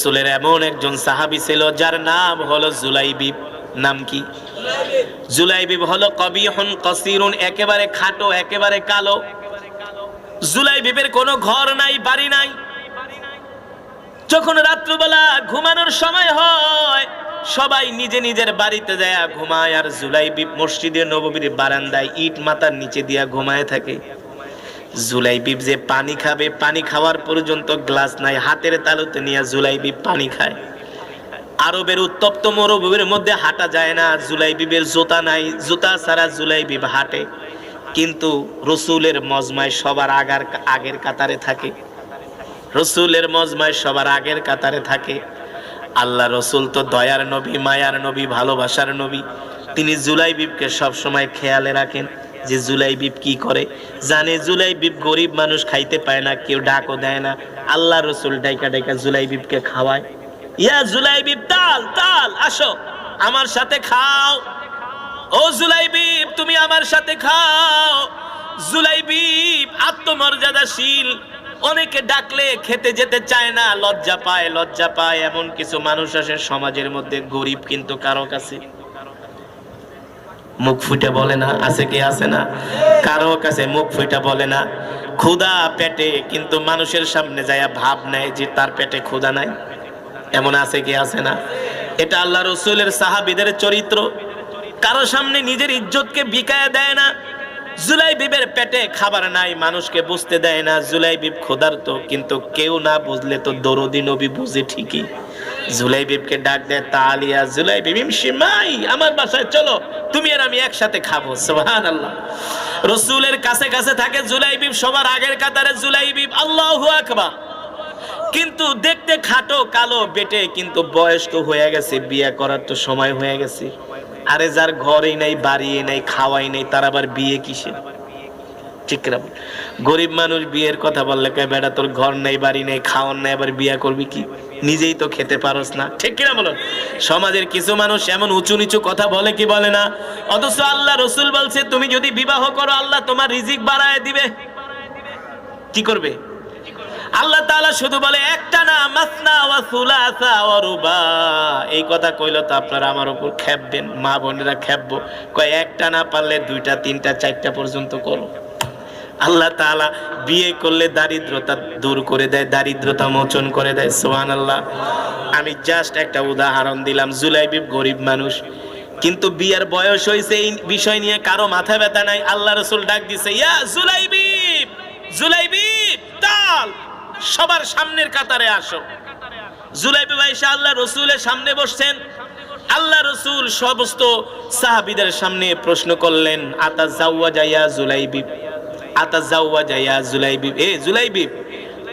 রসুলের এমন একজন সাহাবি ছিল, যার নাম হলো জুলাইবিব নাম কি? জুলাইবিব হলো কবিহন কসিরুন, একেবারে খাটো, একেবারে কালো। জুলাইবিবের কোনো ঘর নাই, বাড়ি নাই। যখন রাত্রবেলা ঘুমানোর সময় হয়, সবাই নিজে নিজের বাড়িতে যায় ঘুমায়, আর জুলাইবি মসজিদে নববীর বারান্দায় ইট মাথার নিচে দিয়া ঘুমায় থাকে। জুলাইবিব যে পানি খাবে, পানি খাওয়ার পর্যন্ত গ্লাস নাই, হাতের তালুতে নিয়ে জুলাইবিব পানি খায়। আরবের উত্তপ্ত মরুভূমির মধ্যে হাঁটা যায় না জুলাইবিবের জুতা নাই, জুতা ছাড়া জুলাইবিব হাঁটে। কিন্তু রসুলের মজমায় সবার আগার, আগের কাতারে থাকে। রসুলের মজমায় সবার আগের কাতারে থাকে। আল্লাহ রসুল তো দয়ার নবী, মায়ার নবী, ভালোবাসার নবী। তিনি জুলাই বিবকে সবসময় খেয়ালে রাখেন। যে জুলাই বিব কি করে? জানে জুলাই বিব গরিব মানুষ খাইতে পায় না, কেউ ডাকও দেয় না। আল্লাহ রসুল ডাইকা ডাইকা জুলাই বিবকে খাওয়ায়। ইয়া জুলাই বিব তাল তাল, আসো। আমার সাথে খাও। ও জুলাইবিব, তুমি আমার সাথে খাও। জুলাইবিব আত্মমর্যাদাশীল। অনেকে ডাকলে খেতে যেতে চায় না, লজ্জা পায় লজ্জা পায়। এমন কিছু মানুষ আসে সমাজের মধ্যে গরিব কিন্তু কারও কাছে। মুখ ফুটে বলে না, আছে কি আছে না? কারও কাছে মুখ ফুটে বলে না। ক্ষুধা পেটে, কিন্তু মানুষের সামনে যায় ভাব নেয় যে তার পেটে ক্ষুধা নাই। এমন আছে কি আছে না? এটা আল্লাহ রসুলের সাহাবিদের চরিত্র। কারও সামনে নিজের ইজ্জতকে বিকায় দেয় না। জুলাই বিবের পেটে খাবার নাই, মানুষকে বুঝতে দেয় না। জুলাই বিব ক্ষুধার্ত, কিন্তু কেউ না বুঝলে তো দরদি নবী বুঝে ঠিকই। জুলাই বিবকে ডাক দেয়, তালিয়া জুলাই বিবিম সিমাই আমার বাসায় চলো, তুমি আর আমি একসাথে খাব সুবহান আল্লাহ রসুলের কাছে কাছে থাকে জুলাই বিব সবার আগের কাতারে জুলাই বিব আল্লাহু আকবার। কিন্তু দেখতে খাটো, কালো, বেটে, কিন্তু বয়স তো হয়ে গেছে, বিয়ে করার তো সময় হয়ে গেছে। আরে যার ঘরেই নাই বাড়ি নাই, খাওয়াই নাই, তার আবার বিয়ে কিসের? ঠিক? গরিব মানুষ বিয়ের কথা বললে কয়, বেটা, তোর ঘর নাই, বাড়ি নেই, খাওয়ার নাই, আবার বিয়ে করবি কি? নিজেই তো খেতে পারস না। ঠিক কিনা বলুন সমাজের কিছু মানুষ এমন উঁচু নিচু কথা বলে কি বলে না? অথচ আল্লাহ রসুল বলছে, তুমি যদি বিবাহ করো, আল্লাহ তোমার রিজিক বাড়ায় দিবে। কি করবে? আল্লাহ তাআলা শুধু বলে, একটা না, মাসনা এই কথা কইলো তো আপনারা আমার উপর খেপবেন, মা বোনেরা খেপবো। কয়, একটা না পারলে দুইটা, তিনটা, চারটা পর্যন্ত করো। আল্লাহ তাআলা বিয়ে করলে দারিদ্রতা দূর করে দেয়, দারিদ্রতা মোচন করে দেয় সোহান আল্লাহ আমি জাস্ট একটা উদাহরণ দিলাম জুলাইবিব গরিব মানুষ। কিন্তু বিয়ের বয়স হয়েছে এই বিষয় নিয়ে কারও মাথা ব্যথা নাই, আল্লাহ রসুল ডাক দিছে, ইয়া জুলাইবিব জুলাইবিব তাল, সবার সামনের কাতারে আসো। জুলাইবি ভাইসা আল্লাহ রসুলের সামনে বসছেন। আল্লাহ রসুল সমস্ত সাহাবিদের সামনে প্রশ্ন করলেন আতা জাউয়া যাইয়া জুলাইবিব যাওয়া যাইয়া এ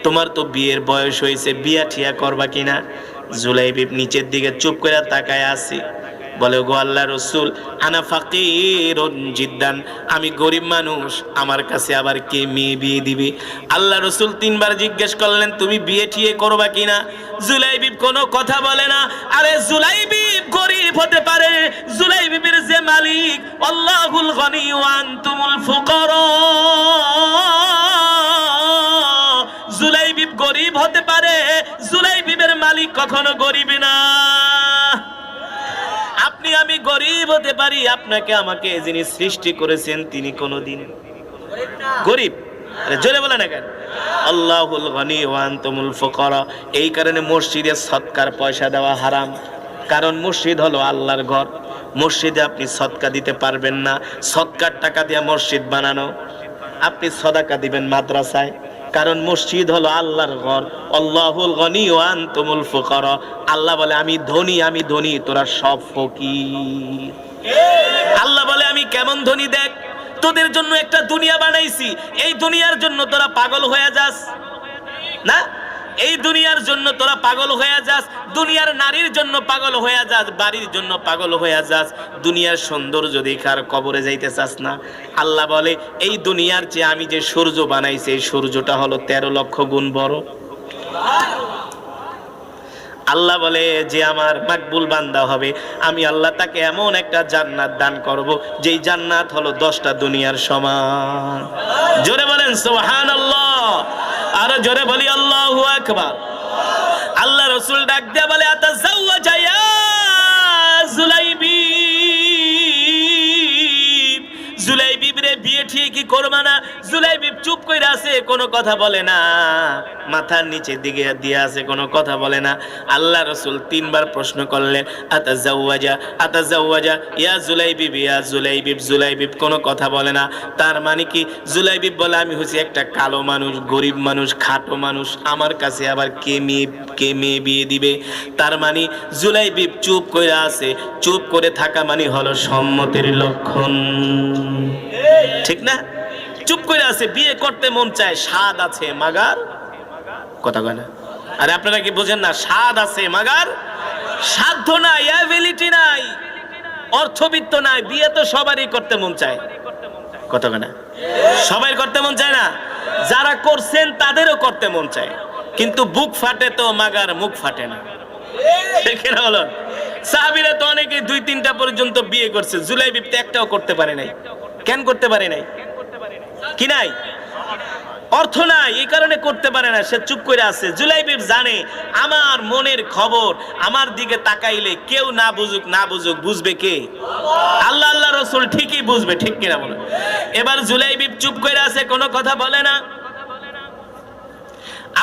তোমার তো বিয়ের বয়স হয়েছে, বিয়া ঠিয়া করবা কিনা? জুলাইবিব নিচের দিকে চুপ করে তাকায় আসি বলে গো আল্লাহ রসুল, আনা ফাকির জিদ্দান। আমি গরিব মানুষ, আমার কাছে আবার কে মেয়ে বিয়ে দিবে? আল্লাহ রসুল তিনবার জিজ্ঞেস করলেন, তুমি বিয়ে ঠিয়ে করবা কিনা? জুলাইবিব কোনো কথা বলে না। আরে, জুলাইবিব গরিব হতে পারে। জুলাইবিবের যে মালিক, আল্লাহুল গনি ওয়ান তুমুল ফুকরা। জুলাইবিব গরিব হতে পারে। জুলাইবিবের মালিক কখনো গরিব না। আপনি, আমি গরিব হতে পারি, আপনাকে আমাকে যিনি সৃষ্টি করেছেন, তিনি কোনোদিন গরিব। আরে জোরে বলে না কেন? আল্লাহুল গনি ওয়ান তুমুল ফুকরা। এই কারণে মসজিদে সৎকার পয়সা দেওয়া হারাম। কারণ মসজিদ হলো আল্লাহর ঘর। মসজিদে আপনি সৎকা দিতে পারবেন না। সৎকার টাকা দিয়ে মসজিদ বানানো। আপনি সদাকা দিবেন মাদ্রাসায়। কারণ মসজিদ হলো আল্লাহর ঘর। আল্লাহুল গনি ওয়ান তুমুল ফুকার। আল্লাহ বলে, আমি ধনী আমি ধনী, তোরা সব ফকির। আল্লাহ বলে, আমি কেমন ধনী দেখ, তোদের জন্য একটা দুনিয়া বানাইছি। এই দুনিয়ার জন্য তোরা পাগল হয়ে যাস। না? এই দুনিয়ার জন্য তোরা পাগল হয়ে যাস, দুনিয়ার নারীর জন্য পাগল হয়ে যাস, বাড়ির জন্য পাগল হয়ে যাস। দুনিয়ার সৌন্দর্য দেখার কবরে যাইতে চাস না। আল্লাহ বলে, এই দুনিয়ার চেয়ে আমি যে সূর্য বানাইছি, এই সূর্যটা হলো তেরো লক্ষ গুণ বড়। আল্লাহ বলে, যে আমার মাকবুল বান্দা হবে, আমি আল্লাহ তাকে এমন একটা জান্নাত দান করব, যেই জান্নাত হলো দশটা দুনিয়ার সমান। জোরে বলেন সোহান আল্লাহ আর জোরে বলি আল্লাহ আল্লাহ রসুল ডাক দিয়া বলে আতা ঠিক করবা না? জুলাইবিব চুপ কইরা আছে, কোনো কথা বলে না। মাথার নিচে দিকে দিয়ে আছে, কোনো কথা বলে না। আল্লাহ রসুল তিনবার প্রশ্ন করলেন আতা জাউয়াজা আতা জাউয়াজা ইয়া জুলাইবিব ইয়া জুলাইবিব জুলাইবিব, কোনো কথা বলে না। তার মানে কি? জুলাইবিব বলে, আমি হচ্ছি একটা কালো মানুষ, গরিব মানুষ, খাটো মানুষ। আমার কাছে আবার কে মেয়ে কে মেয়ে বিয়ে দিবে? তার মানে জুলাইবিব চুপ করে আছে। চুপ করে থাকা মানে হলো সম্মতির লক্ষণ। ঠিক না? চুপ করে আছে, বিয়ে করতে মন চায়, স্বাদ আছে, মাগার? কথা কয় না। আরে আপনারা কি বোঝেন না, স্বাদ আছে, মাগার? সাধ্য নাই অ্যাবিলিটি নাই, অর্থবিত্ত নাই, বিয়ে তো সবারই করতে মন চায়। কথা কয় না। সবাই করতে মন চায় না, যারা করছেন তাদেরও করতে মন চায়। কিন্তু বুক ফাটে তো, মাগার মুখ ফাটে না। ঠিক সাহাবিরা তো অনেকে দুই তিনটা পর্যন্ত বিয়ে করছে জুলাই বিপতে একটাও করতে পারে নাই। কেন করতে পারে নাই? কি নাই? অর্থ নাই, এই কারণে করতে পারে না। সে চুপ করে আছে। জুলাইবিব জানে, আমার মনের খবর, আমার দিকে তাকাইলে কেউ না বুঝুক না বুঝুক, বুঝবে কে? আল্লাহ আল্লাহ রসুল ঠিকই বুঝবে, ঠিক কিনা বলে? এবার জুলাইবিব চুপ করে আছে, কোনো কথা বলে না।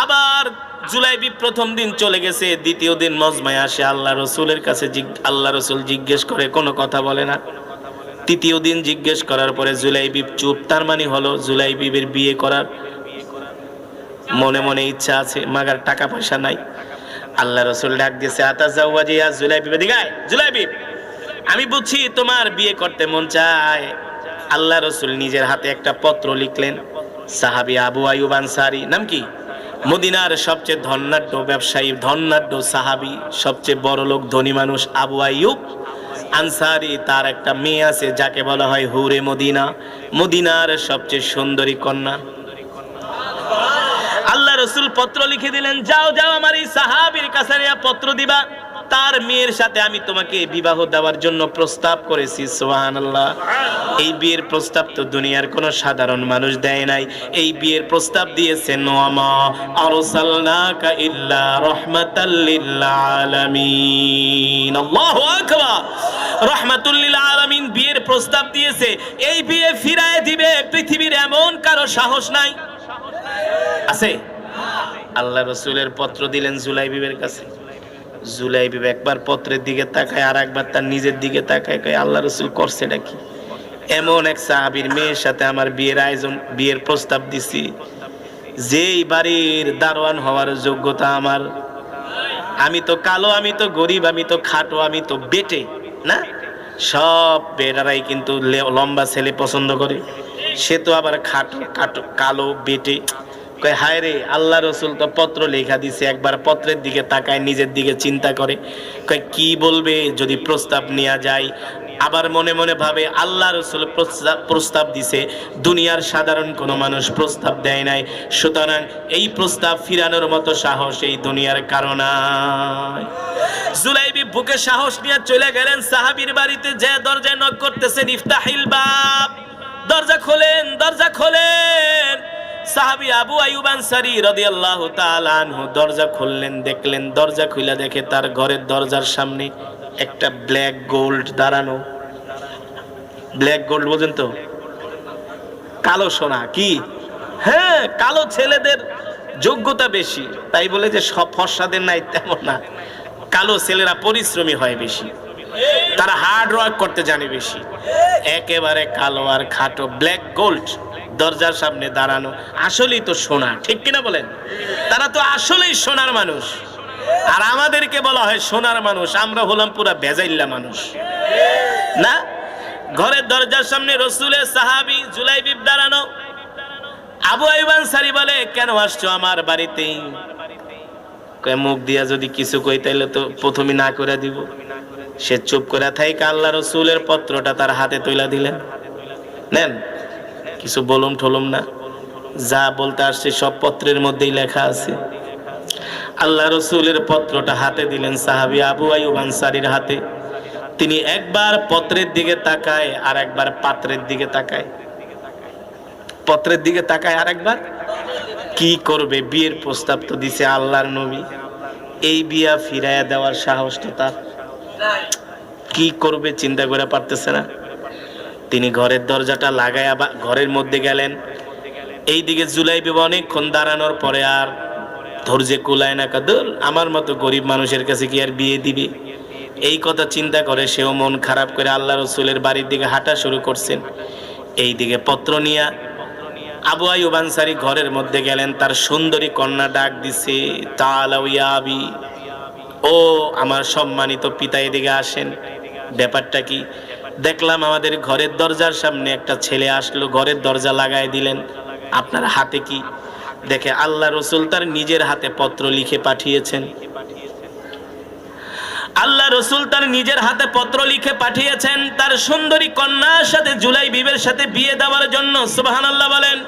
আবার জুলাইবি প্রথম দিন চলে গেছে, দ্বিতীয় দিন মজমায় আসে, আল্লাহ রসুলের কাছে আল্লাহ রসুল জিজ্ঞেস করে, কোনো কথা বলে না। তৃতীয় দিন জিজ্ঞেস করার পরে জুলাইবিব চুপ, তার মানে হলো জুলাইবিবের বিয়ে করার মনে মনে ইচ্ছা আছে, মাগার টাকা পয়সা নাই। আল্লাহ রসুল ডাক দিয়েছে আতা জাউয়াজিয়া জুলাইবিব দিগায় জুলাইবিব আমি বুঝছি তোমার বিয়ে করতে মন চায়। আল্লাহ রসুল নিজের হাতে একটা পত্র লিখলেন, সাহাবি আবু আয়ুব আনসারি, নাম কি? মদিনার সবচেয়ে ধন্যাঢ্য ব্যবসায়ী ধন্যাঢ্য সাহাবি, সবচেয়ে বড় লোক ধনী মানুষ আবু আয়ুব আনসারি তার একটা মেয়ে আছে, যাকে বলা হয় হুরে মদিনা। মদিনার সবচেয়ে সুন্দরী কন্যা। আল্লাহ রসুল পত্র লিখে দিলেন, যাও যাও, আমার এই সাহাবির কাছে পত্র দিবা। তার মেয়ের সাথে আমি তোমাকে বিবাহ দেওয়ার জন্য প্রস্তাব করেছি সোহান আল্লাহ এই বিয়ের প্রস্তাব তো দুনিয়ার কোনো সাধারণ মানুষ দেয় নাই। এই বিয়ের প্রস্তাব দিয়েছে নোয়ামা আরসালনাকা বিয়ের প্রস্তাব দিয়েছে। এই বিয়ে ফিরায় দিবে পৃথিবীর এমন কারও সাহস নাই। আছে? আল্লাহ রসুলের পত্র দিলেন জুলাইবিবের কাছে। জুলাইবিব একবার পত্রের দিকে তাকায় আর একবার তার নিজের দিকে তাকায়, কয়, আল্লাহ রসুল করছে নাকি এমন এক সাহাবির মেয়ের সাথে আমার বিয়ের আয়োজন, বিয়ের প্রস্তাব দিছি। যেই বাড়ির দারোয়ান হওয়ার যোগ্যতা আমার। আমি তো কালো, আমি তো গরিব, আমি তো খাটো, আমি তো বেটে, না? সব বেটারাই কিন্তু লম্বা ছেলে পছন্দ করে। সে তো আবার খাটো কালো, বেটে। কয়, হায় রে, আল্লাহ রসুল তো পত্র লেখা দিছে, একবার পত্রের দিকে তাকায়, নিজের দিকে চিন্তা করে। কয়, কি বলবে? যদি প্রস্তাব নেওয়া যায়। আবার মনে মনে ভাবে, আল্লাহ রসুল প্রস্তাব দিছে, দুনিয়ার সাধারণ কোনো মানুষ প্রস্তাব দেয় নাই। সুতরাং এই প্রস্তাব ফিরানোর মতো সাহস এই দুনিয়ার কারণায় জুলাইবি বুকে সাহস নিয়ে চলে গেলেন, সাহাবীর বাড়িতে যে দরজায় নক করতেছেন, ইফতাহিল বাব। দরজা খোলেন দরজা খোলেন। সাহাবী আবু আইয়ুব আনসারী রাদিয়াল্লাহু তাআলা আনহু দরজা খুললেন, দেখলেন দরজা খুলে দেখে তার ঘরের দরজার সামনে একটা ব্ল্যাক গোল্ড দাঁড়ানো। ব্ল্যাক গোল্ড বোঝেন তো? কালো সোনা, কি? হ্যাঁ কালো ছেলেদের যোগ্যতা বেশি। তাই বলে যে সব ফর্সাদের নাই তেমন না। কালো ছেলেরা পরিশ্রমী হয় বেশি। তারা হার্ড ওয়ার্ক করতে জানে বেশি। একেবারে কালো আর খাটো, ব্ল্যাক গোল্ড। দরজার সামনে দাঁড়ানো আসলেই তো সোনা, ঠিক কিনা বলেন? তারা তো আসলেই সোনার মানুষ। আর আমাদেরকে বলা হয় সোনার মানুষ, আমরা হলাম পুরা বেজাইল্লা মানুষ। না? ঘরের দরজার সামনে রসুলের সাহাবি জুলাইবিব দাঁড়ানো। আবু আইবান সারি বলে, কেন আসছো আমার বাড়িতে মুখ দিয়া যদি কিছু কই, তাইলে তো প্রথমে না করে দিব। সে চুপ করে থাইকা আল্লাহ রসুলের পত্রটা তার হাতে তুলে দিলেন। নেন। কিছু বলুম ঠলুম না। যা বলতে আসছে সব পত্রের মধ্যেই লেখা আছে। আল্লাহ রসুলের পত্রটা হাতে দিলেন সাহাবি আবু আইব আনসারির হাতে। তিনি একবার পত্রের দিকে তাকায় আর একবার পাত্রের দিকে তাকায়। পত্রের দিকে তাকায় আর একবার? কি করবে? বিয়ের প্রস্তাব তো দিছে আল্লাহর নবী। এই বিয়া ফিরাইয়া দেওয়ার সাহসটা তার। কি করবে চিন্তা করে পারতেছে না। তিনি ঘরের দরজাটা লাগাইয়া বা ঘরের মধ্যে গেলেন। এইদিকে জুলাই বিবা অনেকক্ষণ দাঁড়ানোর পরে আর ধৈর্যে কুলায় না, কাদুর, আমার মতো গরিব মানুষের কাছে কি আর বিয়ে দিবে? এই কথা চিন্তা করে সেও মন খারাপ করে আল্লাহ রসুলের বাড়ির দিকে হাঁটা শুরু করছেন। এই দিকে পত্র নিয়া আবু আনসারী ঘরের মধ্যে গেলেন, তার সুন্দরী কন্যা ডাক দিছে, তালাউ ইয়া ও আমার সম্মানিত পিতা, এদিকে আসেন। ব্যাপারটা কি? দেখলাম আমাদের ঘরের দরজার সামনে একটা ছেলে আসলো, ঘরের দরজা লাগাই দিলেন। আপনার হাতে কি? দেখে আল্লাহ রসুল তার নিজের হাতে পত্র লিখে পাঠিয়েছেন। আল্লাহ রসুল তার নিজের হাতে পত্র লিখে পাঠিয়েছেন। তার সুন্দরী কন্যার সাথে জুলাই বিবের সাথে বিয়ে দেওয়ার জন্য সুবাহান আল্লাহ বলেন।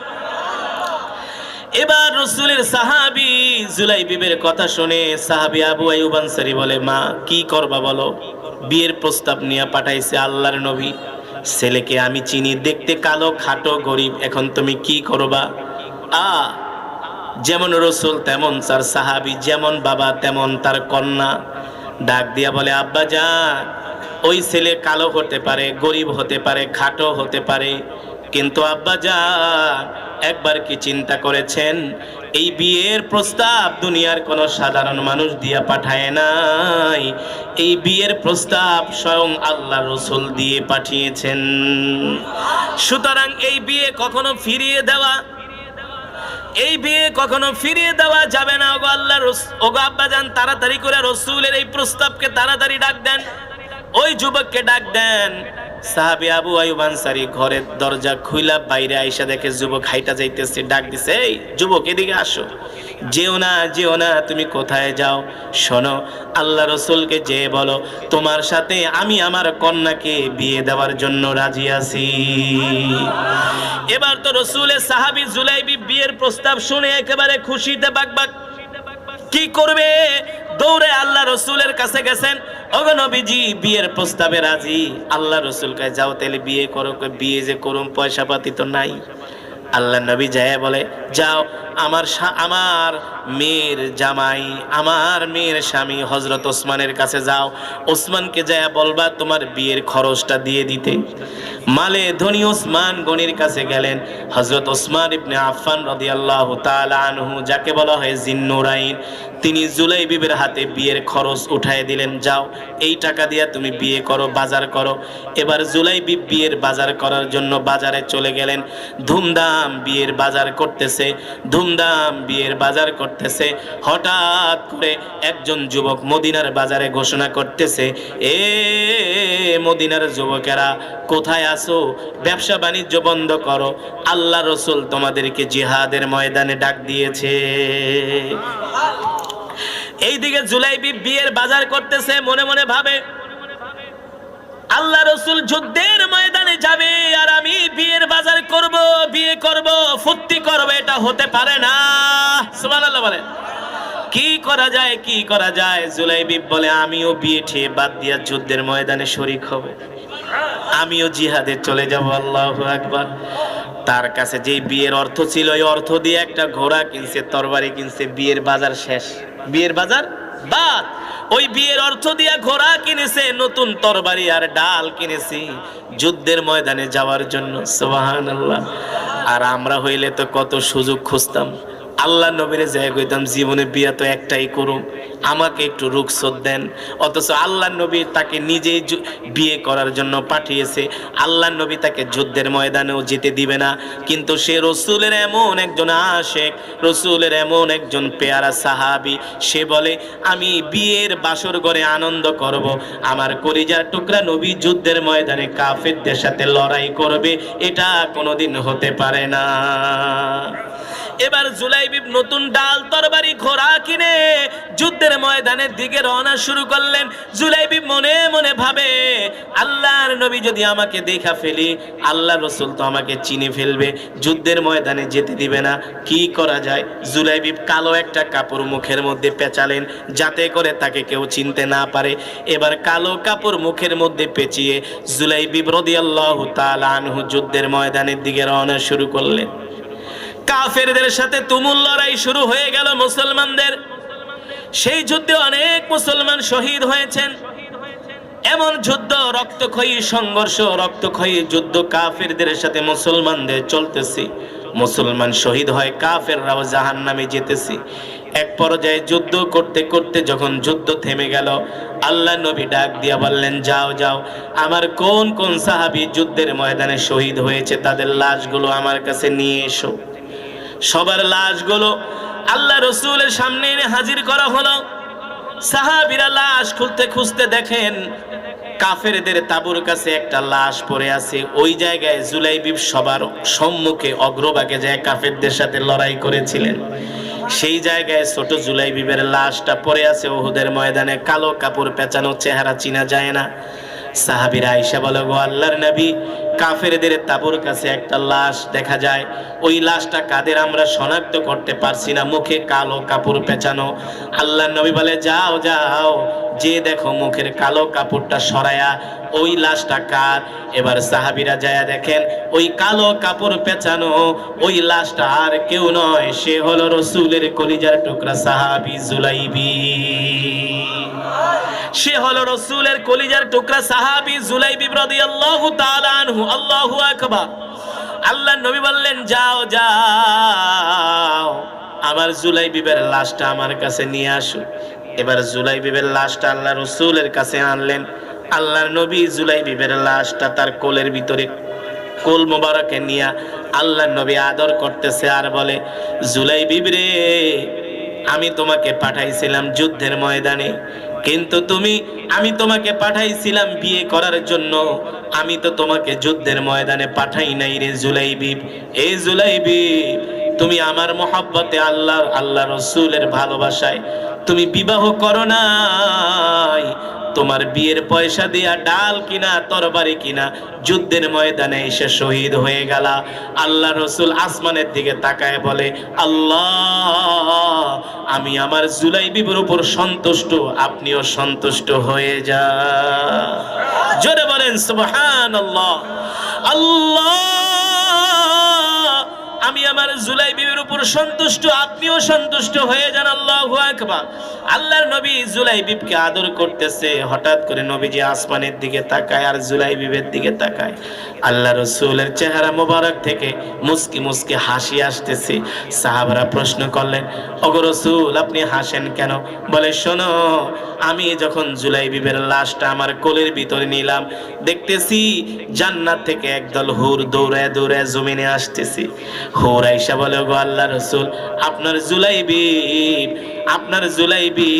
এবার রসুলের সাহাবি জুলাই বিবের কথা শুনে সাহাবি আবু আইয়ুব আনসারী বলে, মা, কি করবা বলো? বিয়ের প্রস্তাব নিয়ে পাঠাইছে আল্লাহর নবী। ছেলেকে আমি চিনি, দেখতে কালো, খাটো, গরিব, এখন তুমি কি করবা? আ, যেমন রসুল তেমন তার সাহাবি, যেমন বাবা তেমন তার কন্যা। ডাক দিয়া বলে, আব্বা যান ওই ছেলে কালো হতে পারে, গরিব হতে পারে, খাটো হতে পারে, কিন্তু আব্বা যান একবার কি চিন্তা করেছেন এই বিয়ের প্রস্তাব দুনিয়ার কোনো সাধারণ মানুষ দিয়া পাঠায় নাই। এই বিয়ের প্রস্তাব স্বয়ং আল্লাহ রসুল দিয়ে পাঠিয়েছেন। সুতরাং এই বিয়ে কখনো ফিরিয়ে দেওয়া, এই বিয়ে কখনো ফিরিয়ে দেওয়া যাবে না। ওগো আল্লাহ ওগো আব্বা যান তাড়াতাড়ি করে রসুলের এই প্রস্তাবকে তাড়াতাড়ি ডাক দেন। ওই যুবককে ডাক দেন। সাহাবি আবু আয়ুব আনসারি ঘরের দরজা খুইলা বাইরে আইসা দেখে যুবক হাইটা যাইতেছে, ডাক দিছে, এই যুবক, এদিকে আসো। যেও না যেও না, তুমি কোথায় যাও? শোনো, আল্লাহ রসুলকে যে বলো, তোমার সাথে আমি আমার কন্যাকে বিয়ে দেওয়ার জন্য রাজি আছি। এবার তো রসুলের সাহাবি জুলাইবি বিয়ের প্রস্তাব শুনে একেবারে খুশিতে বাকবাক। কি করবে? দৌড়ে আল্লাহ রসুলের কাছে গেছেন অগনবীজি নবীজি, বিয়ের প্রস্তাবে রাজি? আল্লাহ রসুল কাছে যাও তাহলে বিয়ে করো। বিয়ে যে করুম পয়সা পাতি তো নাই। আল্লাহ নবী যায় বলে, যাও। আমার আমার মেয়ের জামাই, আমার মেয়ের স্বামী হজরত ওসমানের কাছে যাও। ওসমানকে যায় বলবা, তোমার বিয়ের খরচটা দিয়ে দিতে। মালে ধনী ওসমান গনির কাছে গেলেন। হজরত ওসমান ইবনে আফফান রাদিয়াল্লাহু তাআলা আনহু, যাকে বলা হয় জিন্নুরাইন, তিনি জুলাই বিবের হাতে বিয়ের খরচ উঠায় দিলেন, যাও, এই টাকা দিয়া তুমি বিয়ে করো, বাজার করো। এবার জুলাই বিব বিয়ের বাজার করার জন্য বাজারে চলে গেলেন। ধুমধাম বিয়ের বাজার করতেছে। ধুমধাম বিয়ের বাজার করতেছে। হঠাৎ করে একজন যুবক মদিনার বাজারে ঘোষণা করতেছে, এ মদিনার যুবকেরা, কোথায় আসো ব্যবসা বাণিজ্য বন্ধ করো। আল্লাহ রসুল তোমাদেরকে জিহাদের ময়দানে ডাক দিয়েছে। এইদিকে জুলাইবি বিয়ের বাজার করতেছে, মনে মনে ভাবে আল্লাহ রসুল যুদ্ধের ময়দানে যাবে আর আমি বিয়ের বাজার করব, বিয়ে করব, ফুর্তি করব, এটা হতে পারে না। সুবহানাল্লাহ বলেন। কি করা যায়, কি করা যায়? জুলাইবি বলে, আমিও বিয়ে ঠিয়ে বাদ দিয়া যুদ্ধের ময়দানে শরিক হবে। আমিও জিহাদে চলে যাব, আল্লাহ একবার তার কাছে যে বিয়ের অর্থ ছিল ওই অর্থ দিয়ে একটা ঘোড়া কিনছে, তরবারি কিনছে, বিয়ের বাজার শেষ। বিয়ের বাজার বাদ, ওই বিয়ের অর্থ দিয়া ঘোড়া কিনেছে, নতুন তরবারি আর ডাল কিনেছি যুদ্ধের ময়দানে যাওয়ার জন্য, সুবহানাল্লাহ। আর আমরা হইলে তো কত সুযোগ খুঁজতাম। আল্লাহ নবীরে যাই কইতাম, জীবনে বিয়া তো একটাই করুম, আমাকে একটু রুখসত দেন। অথচ আল্লাহ নবী তাকে নিজেই বিয়ে করার জন্য পাঠিয়েছে। আল্লাহ নবী তাকে যুদ্ধের ময়দানেও যেতে দিবে না। কিন্তু সে রসুলের এমন একজন আশেক, রসুলের এমন একজন পেয়ারা সাহাবি, সে বলে, আমি বিয়ের বাসর ঘরে আনন্দ করব। আমার কলিজার টুকরা নবী যুদ্ধের ময়দানে কাফেরদের সাথে লড়াই করবে। এটা কোনোদিন হতে পারে না। এবার জুলাইবিব নতুন ডাল তরবারি ঘোড়া কিনে যুদ্ধের ময়দানের দিকে রওনা শুরু করলেন। জুলাইবিব মনে মনে ভাবে, আল্লাহর নবী যদি আমাকে দেখা ফেলি আল্লাহ রসুল তো আমাকে চিনে ফেলবে, যুদ্ধের ময়দানে যেতে দিবে না। কি করা যায়? জুলাইবিব কালো একটা কাপড় মুখের মধ্যে পেঁচালেন, যাতে করে তাকে কেউ চিনতে না পারে। এবার কালো কাপড় মুখের মধ্যে পেঁচিয়ে জুলাইবিব রদিয়াল্লাহু তাআলা আনহু যুদ্ধের ময়দানের দিকে রওনা শুরু করলেন। কাফেরদের সাথে তুমুল লড়াই শুরু হয়ে গেল মুসলমানদের। সেই যুদ্ধে অনেক মুসলমান শহীদ হয়েছেন। এমন যুদ্ধ, রক্তক্ষয়ী সংঘর্ষ, রক্তক্ষয়ী যুদ্ধ কাফেরদের সাথে মুসলমানদের চলতেছে। মুসলমান শহীদ হয় কাফেররাও জাহান নামে যেতেছে। এক পর্যায়ে যুদ্ধ করতে করতে যখন যুদ্ধ থেমে গেল, আল্লাহ নবী ডাক দিয়া বললেন, যাও যাও, আমার কোন কোন সাহাবি যুদ্ধের ময়দানে শহীদ হয়েছে, তাদের লাশগুলো আমার কাছে নিয়ে এসো। সবার লাশগুলো আল্লাহ রসুলের সামনে এনে হাজির করা হলো। সাহাবিরা লাশ খুলতে খুঁজতে দেখেন কাফেরদের তাবুর কাছে একটা লাশ পড়ে আছে। ওই জায়গায় জুলাইবিব সবার সম্মুখে অগ্রভাগে যায় কাফেরদের সাথে লড়াই করেছিলেন। সেই জায়গায় ছোট জুলাইবিবের লাশটা পড়ে আছে। ওহুদের ময়দানে কালো কাপড় পেঁচানো চেহারা চিনা যায় না। সাহাবিরা আইসা বলে গো আল্লাহর নবী, কাফেরদের তাবুর কাছে একটা লাশ দেখা যায়। ওই লাশটা কাদের আমরা শনাক্ত করতে পারছি না। মুখে কালো কাপড় পেঁচানো। আল্লাহর নবী বলে, যাও যাও, যে দেখো মুখের কালো কাপড়টা সরায়া, ওই লাশটা কার? এবার সাহাবিরা যায় দেখেন, ওই কালো কাপড় পেঁচানো, ওই লাশটা আর কেউ নয়। সে হলো রসুলের কলিজার টুকরা সাহাবি জুলাইবি। সে হলো রসুলের কলিজার টুকরা সাহাবি জুলাইবি রাদিয়াল্লাহু তাআলা আনহু। আল্লাহু আকবার। আল্লাহ নবী বললেন, যাও যাও। আমার জুলাই বিবের লাশটা আমার কাছে নিয়ে আসো। এবার জুলাই বিবের লাশটা আল্লাহ রসুলের কাছে আনলেন। আল্লাহর নবী জুলাইবিবের লাশটা তার কোলের ভিতরে, কোল মোবারকে নিয়া আল্লাহ নবী আদর করতেছে আর বলে জুলাই বিবরে আমি তোমাকে পাঠাইছিলাম যুদ্ধের ময়দানে। কিন্তু তুমি, আমি তোমাকে পাঠাইছিলাম বিয়ে করার জন্য। আমি তো তোমাকে যুদ্ধের ময়দানে পাঠাই নাই রে জুলাইবিব এই জুলাইবিব তুমি আমার মহাব্বতে আল্লাহ আল্লাহ রসুলের ভালোবাসায় তুমি বিবাহ করো নাই। তোমার বিয়ের পয়সা দিয়া ডাল কিনা, তরবারি কিনা, যুদ্ধের ময়দানে এসে শহীদ হয়ে গেলা। আল্লাহ রসুল আসমানের দিকে তাকায় বলে, আল্লাহ, আমি আমার জুলাই বিবর উপর সন্তুষ্ট, আপনিও সন্তুষ্ট হয়ে যা জোরে বলেন সুবহান আল্লাহ আল্লাহ আমি আমার জুলাই বিবির উপর সন্তুষ্ট, আপনিও সন্তুষ্ট হয়ে যান, আল্লাহু আকবার। আল্লাহর নবী জুলাই বিবকে আদর করতেছে, হঠাৎ করে নবীজি আসমানের দিকে তাকায় আর জুলাই বিবের দিকে তাকায়। আল্লাহ রসুলের চেহারা মোবারক থেকে মুস্কি মুস্কি হাসি আসতেছে। সাহাবারা প্রশ্ন করলেন, ওগো রসুল, আপনি হাসেন কেন? বলে, শোনো, আমি যখন জুলাই বিবের লাশটা আমার কোলের ভিতরে নিলাম, দেখতেছি জান্নাত থেকে একদল হুর দৌড়ায় দৌড়ায় জমিনে আসতেছি। হুর আইসা বলে গো আল্লাহ রসুল, আপনার জুলাই বিব আপনার জুলাইবি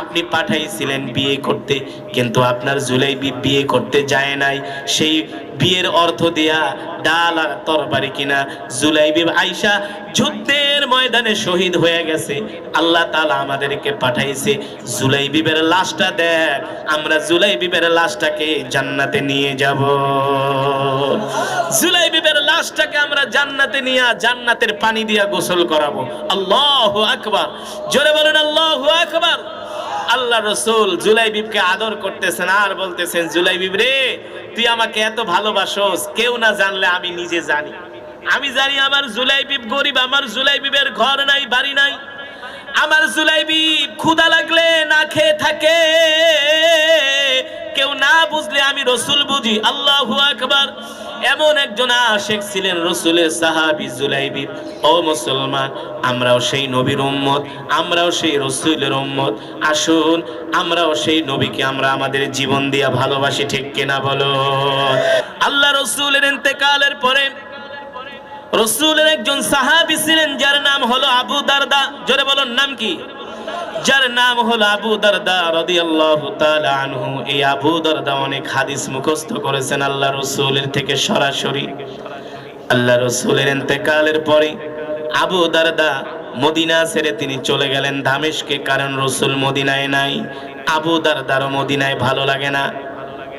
আপনি পাঠাইছিলেন বিয়ে করতে, কিন্তু আপনার জুলাইবি বিয়ে করতে যায় নাই। সেই বিয়ের অর্থ দিয়া ডাল আর তরবারি কিনা জুলাইবি আইসা যুদ্ধের ময়দানে শহীদ হয়ে গেছে। আল্লাহ তালা আমাদেরকে পাঠাইছে, জুলাইবিবের লাশটা দেখ আমরা জুলাইবিবের লাশটাকে জান্নাতে নিয়ে যাব। জুলাইবিবের লাশটাকে আমরা জান্নাতে নিয়ে জান্নাতের পানি দিয়া গোসল করাবো। আল্লাহ আকবার। জোরে বলেন, আল্লাহ আকবার। আল্লাহ রসুল জুলাইবিবকে আদর করতেছেন আর বলতেছেন, জুলাইবিব রে, তুই আমাকে এত ভালোবাসোস, কেউ না জানলে আমি নিজে জানি। আমি জানি আমার জুলাইবিব গরিব, আমার জুলাইবিবের ঘর নাই, বাড়ি নাই। আমার জুলাইবি ক্ষুদা লাগলে না খেয়ে থাকে। কেউ না বুঝলে আমি রসুল বুঝি। আল্লাহু আকবার। এমন একজন আশেক ছিলেন রসুলের সাহাবি জুলাইবি। ও মুসলমান, আমরাও সেই নবীর উম্মত, আমরাও সেই রসুলের উম্মত। আসুন, আমরাও সেই নবীকে আমরা আমাদের জীবন দিয়া ভালোবাসি, ঠিক কিনা বলো? আল্লাহ রসুলের ইন্তেকালের পরে রসুলের একজন সাহাবি ছিলেন, যার নাম হলো আবু দারদা। জোরে বলুন, নাম কি? যার নাম হলো আবু দারদা রাদিয়াল্লাহু তাআলা আনহু। এই আবু দারদা অনেক হাদিস মুখস্থ করেছেন আল্লাহ রসুলের থেকে সরাসরি। আল্লাহ রসুলের ইন্তেকালের পরে আবু দারদা মদিনা ছেড়ে তিনি চলে গেলেন দামেশকে, কারণ রসুল মদিনায় নাই। আবু দারদারও মদিনায় ভালো লাগে না।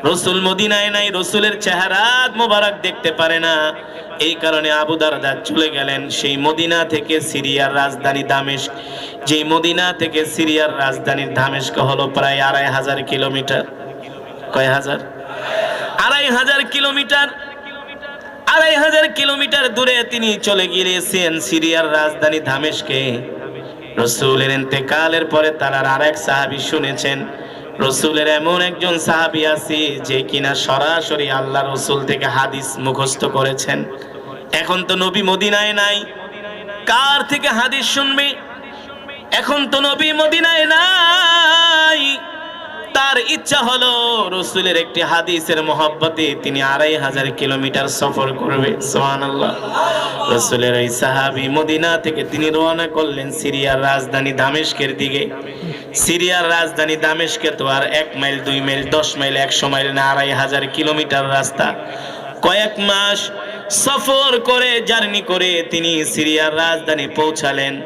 রসুল মদিনায় নাই, রসুলের চেহারা মোবারক দেখতে পারে না। এই কারণে আবু দারদা চলে গেলেন সেই মদিনা থেকে সিরিয়ার রাজধানী দামেস্ক। যেই মদিনা থেকে সিরিয়ার রাজধানীর দামেস্ক হলো প্রায় আড়াই হাজার কিলোমিটার। কয় হাজার? আড়াই হাজার কিলোমিটার। আড়াই হাজার কিলোমিটার দূরে তিনি চলে গিয়েছেন সিরিয়ার রাজধানী দামেস্কে। রসুলের ইন্তেকালের পরে তারা আর এক সাহাবি শুনেছেন, রসুলের এমন একজন সাহাবি আছে যে কিনা সরাসরি আল্লাহ রসুল থেকে হাদিস মুখস্থ করেছেন। এখন তো নবী মদিনায় নাই। কার থেকে হাদিস শুনবে? এখন তো নবী মদিনায় নাই। তার ইচ্ছা হলো রসুলের একটি হাদিসের মহব্বতে তিনি আড়াই হাজার কিলোমিটার সফর করবে। সোহান আল্লাহ রসুলের ওই সাহাবি মদিনা থেকে তিনি রওনা করলেন সিরিয়ার রাজধানী দামেশকের দিকে। সিরিয়ার রাজধানী দামেশকে তো আর এক মাইল, দুই মাইল, দশ মাইল, একশো মাইল না, আড়াই হাজার কিলোমিটার রাস্তা। কয়েক মাস সফর করে, জার্নি করে তিনি সিরিয়ার রাজধানী পৌঁছালেন।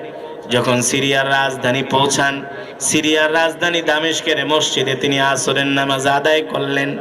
যখন সিরিয়ার রাজধানী পৌঁছান, সিরিয়ার রাজধানী দামেশকের মসজিদে তিনি আসরের নামাজ আদায় করলেন।